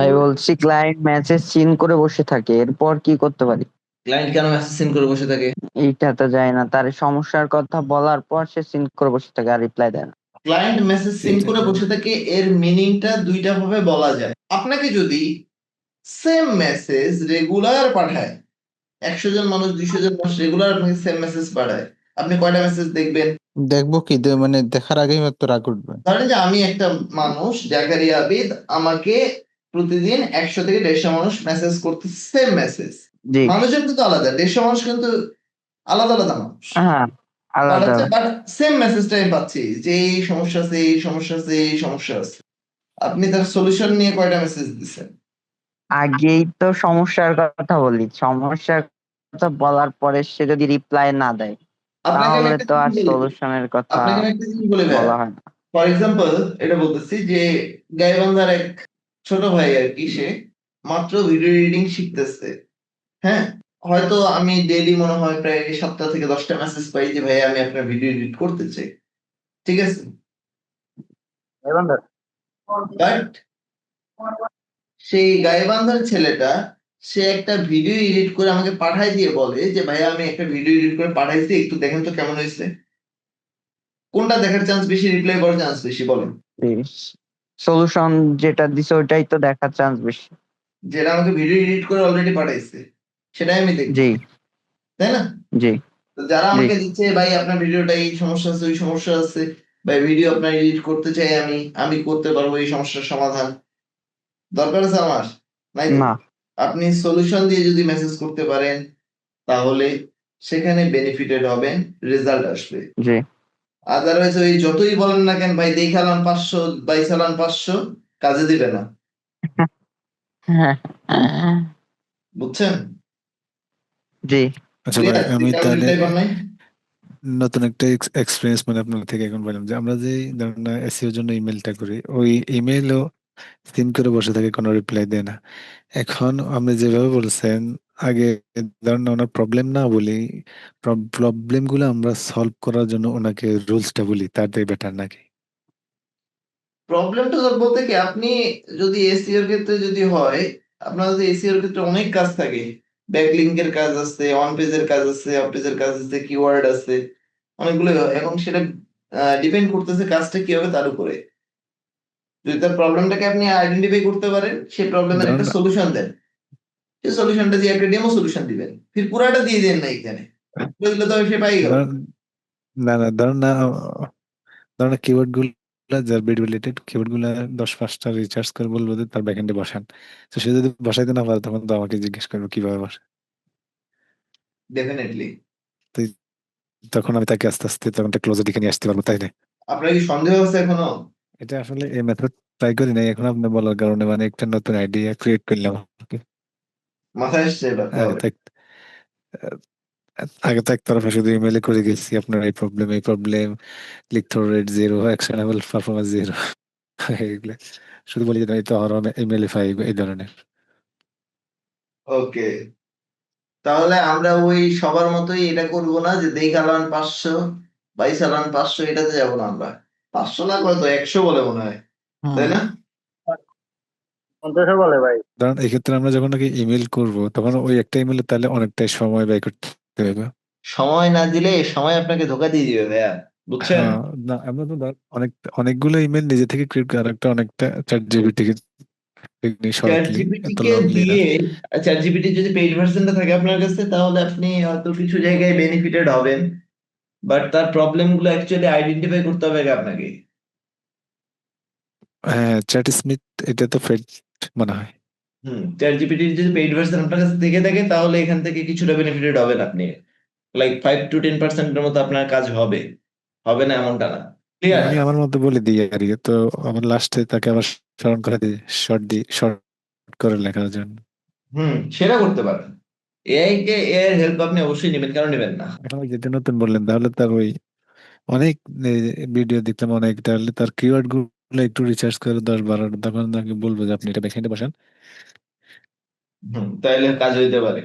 ভাই বলছি client message seen করে বসে থাকে এরপর কি করতে পারি? ক্লায়েন্ট কেন মেসেজ সেন্ড করে বসে থাকে? এইটা তো যায় না তার সমস্যার কথা বলার পর সে সিন করে বসে থাকে আর রিপ্লাই দেয় না। ক্লায়েন্ট মেসেজ সেন্ড করে বসে থাকে এর মিনিংটা দুইটা ভাবে বলা যায়। আপনাকে যদি সেম মেসেজ রেগুলার পাঠায় একশো জন মানুষ দুইশো জন মানুষ রেগুলার আপনাকে সেম মেসেজ পাঠায় আপনি কয়টা মেসেজ দেখবেন? দেখব কি মানে দেখার আগেই মাত্র রাগ উঠবে। ধরেন যে আমি একটা মানুষ জাকারিয়া আবিদ আমাকে প্রতিদিন একশো থেকে দেড়শো মানুষ মেসেজ করতে সেম মেসেজ মানুষের কিন্তু আলাদা দেড়শো মানুষ কিন্তু আলাদা আলাদা মানুষ। হ্যাঁ বাট সেম মেসেজটা আমি পাচ্ছি যে এই সমস্যা আছে এই সমস্যা আছে এই সমস্যা আছে। আপনি তার সলিউশন নিয়ে কয়টা মেসেজ দিচ্ছেন আগেই তো সমস্যার কথা বলি সমস্যার কথা বলার পরে সে যদি রিপ্লাই না দেয় তাহলে তো আর সলিউশনের কথা বলা হয় না। ফর এক্সাম্পল এটা বলতেছি যে গাইবান্ধার এক ছোট ভাই আর কি সে মাত্র ভিডিও এডিটিং শিখতেছে। হ্যাঁ হয়তো আমি ডেইলি মনে হয় প্রায় সাতটা থেকে দশটা মেসেজ পাই যে ভাই আমি আপনার ভিডিও এডিট করতে চাই। ঠিক আছে? বাট সেই গাইবান্ধার ছেলেটা সে একটা ভিডিও এডিট করে আমাকে পাঠাই দিয়ে বলে যে ভাই আমি একটা ভিডিও এডিট করে পাঠাইছি একটু দেখেন তো কেমন হয়েছে। কোনটা দেখার চান্স বেশি রিপ্লাই করার চান্স বেশি বলেন। সলিউশন যেটা দিছে ওইটাই তো দেখার চান্স বেশি। যেটা আমাকে ভিডিও এডিট করে অলরেডি পাঠাইছে সেটাই আমি দেখি জি। তাই না? জি। তো যারা আমাকে দিচ্ছে ভাই আপনার ভিডিওটা এই সমস্যা আছে ওই সমস্যা আছে ভাই ভিডিও আপনার এডিট করতে চাই আমি আমি করতে পারব এই সমস্যার সমাধান। দরকার আছে আমার? নাই? না। আপনি সলিউশন দিয়ে যদি মেসেজ করতে পারেন তাহলে সেখানে বেনিফিটেড হবেন রেজাল্ট আসবে। জি। আদারওয়াইজ ওই যতই বলেন না কেন ভাই দেখালাম পাঁচশো বাই চালান পাঁচশো কাজে দিবে না। বুঝছেন? জি। আচ্ছা ভাই আমি তাহলে? নতুন একটা এক্সপিরিয়েন্স মানে আপনার থেকে এখন বললাম যে আমরা যে ধরেন এসিওর জন্য ইমেলটা করি ওই ইমেলও সিন করে বসে থাকে কোনো রিপ্লাই দেয় না। এখন আপনি যেভাবে বলছেন আগে ধরেন ওনার প্রবলেম না বলি প্রবলেমগুলো আমরা সলভ করার জন্য ওনাকে রুলসটা বলি তারটাই বেটার নাকি? প্রবলেমটা তো বলতে কি আপনি যদি এসিওর ক্ষেত্রে যদি হয় আপনার যদি এসিওর ক্ষেত্রে অনেক কাজ থাকে। ব্যাকলিংকের কাজ আছে অন পেজের কাজ আছে অফ পেজের কাজ আছে কিওয়ার্ড আছে অনেকগুলো এখন সেটা ডিপেন্ড করতেছে কাজটা কি হবে তার উপরে। যদি তার প্রবলেমটাকে আপনি আইডেন্টিফাই করতে পারেন সেই প্রবলেমের একটা সলিউশন দেন। সেই সলিউশনটা দিয়ে একটা ডেমো সলিউশন দিবেন। ফির পুরাটা দিয়ে দেন না এখানে। দিলে তো সে পাই গেল। না না না কিওয়ার্ডগুলো যার ভিডিও রিলেটেড কিওয়ার্ডগুলো দশ পাঁচটা রিচার্জ করে বলব যে তার ব্যাকএন্ডে বসান। তো সে যদি বসাইতে না পারে তখন তো আমাকে জিজ্ঞেস করবে কীভাবে বসে। ডেফিনেটলি তখন আমি তাকে আস্তে আস্তে তখন দিকে নিয়ে আসতে পারব তাই না? আপনার কি সন্দেহ আছে এখনও? এটা আসলে এই মেথড ট্রাই করি নাই। এখন আপনি বলার কারণে মানে একটা নতুন আইডিয়া ক্রিয়েট করলাম। মাথায় হ্যাঁ, আহ, আগে তো একতরফা শুধু ইমেলে করে গেছি আপনার এই প্রবলেম এই problem click through rate zero actionable performance zero এগুলো শুধু বলি যে না, এই তো আর ইমেলে ফাইভ এই ধরনের ওকে তাহলে আমরা ওই সবার মতোই এটা করব না যে দেই চালান পাঁচশো বাই চালান পাঁচশো এটাতে যাব না আমরা। পাঁচশো না কত একশো বলে মনে হয়। তাই না? পঞ্চাশে বলে ভাই। ধরেন এই ক্ষেত্রে আমরা যখন নাকি ইমেল করব তখন ওই একটা ইমেলে তাহলে অনেকটাই সময় ব্যয় করতে হবে সময় না দিলে সময় আপনাকে ধোকা দিয়ে দিবে ভাইয়া বুঝছেন? হ্যাঁ, না আমরা তো ধর অনেক অনেকগুলো ইমেল নিজে থেকে ক্রিয়েট করে আরেকটা অনেকটা চ্যাট জিপিটি চ্যাট জিপিটি যদি পেইড ভার্সনটা থাকে আপনার কাছে তাহলে আপনি হয়তো কিছু জায়গায় বেনিফিটেড হবেন। বাট তার প্রবলেমগুলো অ্যাকচুয়ালি আইডেন্টিফাই করতে হবে আপনাকে। হ্যাঁ চ্যাট স্মিথ এটা তো ফেড মনে হয়। হুম চ্যাট জিপিটির যদি পেইড ভার্সন আপনার কাছে থেকে থাকে তাহলে এখান থেকে কিছুটা বেনিফিটেড হবেন আপনি। লাইক ফাইভ টু টেন পার্সেন্টের মতো আপনার কাজ হবে। হবে না এমনটা না। ক্লিয়ার আমি আমার মতো বলে দিই আর তো আমার লাস্টে তাকে আবার স্মরণ করে দিই শর্ট দিই শর্ট করে লেখার জন্য। হুম সেটা করতে পারেন। এআই কে এআই এর হেল্প আপনি অবশ্যই নেবেন কেন নেবেন না? যেটা নতুন বললেন তাহলে তার ওই অনেক ভিডিও দেখলাম অনেক তাহলে তার কিওয়ার্ডগুলো একটু রিসার্চ করে দশ বারো তখন তাকে বলব যে আপনি এটা বেছে বসান। হুম, তাইলে কাজ হইতে পারে।